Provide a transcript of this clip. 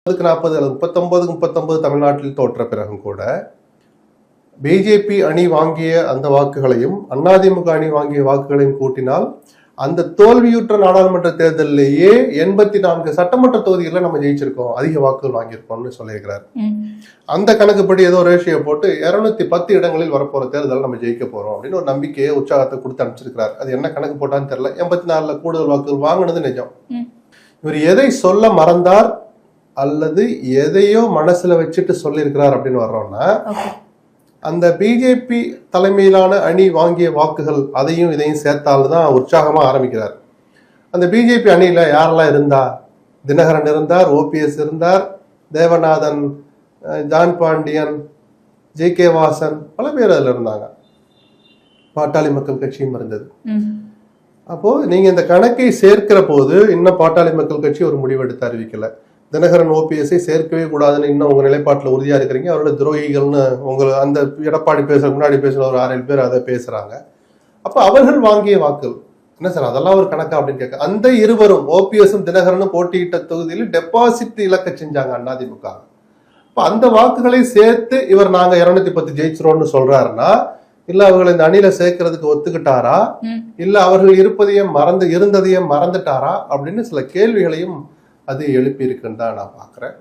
முப்பதுக்கு நாற்பது அல்லது முப்பத்தொன்பது முப்பத்தொன்பது தமிழ்நாட்டில் தோற்ற பிறகும் கூட பிஜேபி அணி வாங்கிய அந்த வாக்குகளையும் அதிமுக அணி வாங்கிய வாக்குகளையும் கூட்டினால் அந்த தோல்வியுற்ற நாடாளுமன்ற தேர்தலிலேயே எண்பத்தி நான்கு சட்டமன்ற தொகுதிகளில் நம்ம ஜெயிச்சிருக்கோம் அதிக வாக்குகள் வாங்கியிருக்கோம்னு சொல்லியிருக்கிறார். அந்த கணக்குப்படி ஏதோ ரேஷியோ போட்டு இருநூத்தி பத்து இடங்களில் வரப்போற தேர்தல் நம்ம ஜெயிக்க போறோம் அப்படின்னு ஒரு நம்பிக்கையை உற்சாகத்தை கொடுத்து அனுப்பிச்சிருக்கிறார். அது என்ன கணக்கு போட்டான்னு தெரியல. எண்பத்தி நாலுல கூடுதல் வாக்குகள் வாங்கினது நிஜம். இவர் எதை சொல்ல மறந்தார்? அல்லது எதையோ மனசுல வச்சுட்டு சொல்லியிருக்கிறார் அப்படின்னு வர்றோம்னா ஓகே. அந்த பிஜேபி தலைமையிலான அணி வாங்கிய வாக்குகள் அதையும் இதையும் சேர்த்தால்தான் உற்சாகமா ஆரம்பிக்கிறார். அந்த பிஜேபி அணியில யாரெல்லாம் இருந்தா? தினகரன் இருந்தார் ஓபிஎஸ் இருந்தார் Devanathan John Pandian J K Vasan பல பேர் அதுல இருந்தாங்க. பாட்டாளி மக்கள் கட்சியும் இருந்தது. அப்போ நீங்க இந்த கணக்கை சேர்க்கிற போது இன்னும் பாட்டாளி மக்கள் கட்சி ஒரு முடிவெடுத்து அறிவிக்கல. தினகரன் ஓபிஎஸ்ஐ சேர்க்கவே கூடாதுன்னு இன்னும் உங்க நிலைப்பாட்டில் உறுதியா இருக்கிறீங்க. அவரோட துரோகிகள்னு உங்க அந்த எடப்பாடி பேசுற முன்னாடி பேசுற ஒரு ஆறு ஏழு பேர் அதை பேசுறாங்க. அப்ப அவர்கள் வாங்கிய வாக்குகள் என்ன சார் அதெல்லாம் ஒரு கணக்கா அப்படின்னு கேட்க அந்த இருவரும் ஓபிஎஸும் தினகரனும் போட்டியிட்ட தொகுதியில் டெபாசிட் இழக்க செஞ்சாங்க அதிமுக அப்ப அந்த வாக்குகளை சேர்த்து இவர் நாங்க இருநூத்தி பத்து ஜெயிச்சிரோம்னு சொல்றாருன்னா இல்ல அவர்களை இந்த அணியில சேர்க்கறதுக்கு ஒத்துக்கிட்டாரா. இல்ல அவர்கள் இருப்பதையும் மறந்து இருந்ததையும் மறந்துட்டாரா? அப்படின்னு சில கேள்விகளையும் அது எழுப்பியிருக்குன்னு தான் நான் பார்க்குறேன்.